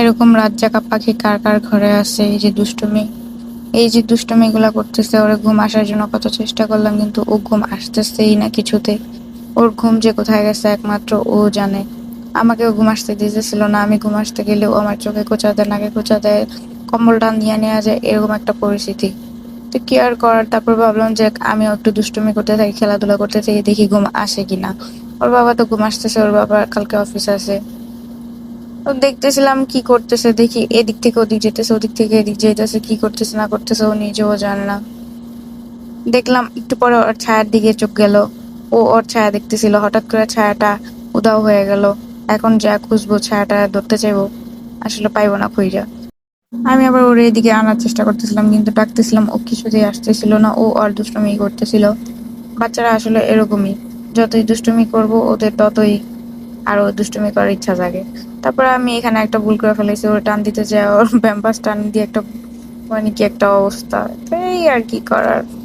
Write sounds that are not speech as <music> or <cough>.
এরকম রাত জাগা পাখি কার কার ঘরে আছে? এই যে দুষ্টুমি। এই যে দুষ্টুমি গুলা করতেছে, ওর ঘুম আসার জন্য কত চেষ্টা করলাম, কিন্তু ও ঘুম আসতেছেই না কিছুতে। ওর ঘুম যে কোথায় গেছে একমাত্র ও জানে। আমাকেও ঘুম আসতে দিতেছিল না। আমি ঘুম আসতে গেলেও আমার চোখে কোচা দেয়, নাকে কোচা দেয়, কম্বল টান দিয়ে নেওয়া যায়, এরকম একটা পরিস্থিতি। তো কি আর করার? তারপর ভাবলাম যে আমিও একটু দুষ্টুমি করতে থাকি, খেলাধুলা করতে থাকি, দেখি ঘুম আসে কিনা। ওর বাবা তো ঘুম আসতেছে, ওর বাবা কালকে অফিস আছে। দেখতেছিলাম কি করতেছে, দেখি এদিক থেকে ওদিক যেতেছে, ওদিক থেকে এদিক যেতেছে কি করতেছে, না করতেছে, ও নিজেও জানে না। দেখলাম একটু পরে ওর ছায়ার দিকে চোখ গেল। ও ওর ছায়া দেখতেছিল, হঠাৎ করে ছায়াটা উদাও হয়ে গেল। এখন যা খুঁজবো, ছায়াটা ধরতে চাইব, আসলে পাইবো না খুঁজা আমি আবার ওর এদিকে আনার চেষ্টা করতেছিলাম, কিন্তু ডাকতেছিলাম, ও কিছুতেই আসতেছিল না, ও আর দুষ্টমি করতেছিল। বাচ্চারা আসলে এরকমই, যতই দুষ্টুমি করব, ওদের ততই আরও দুষ্টুমি করার ইচ্ছা জাগে। তারপরে আমি এখানে একটা ভুল করে ফেলেছি, ওর টান দিতে যায়, ওর <laughs> ব্যাম্পাস টান দিয়ে একটা মানে কি একটা অবস্থা। এই আর কি করার।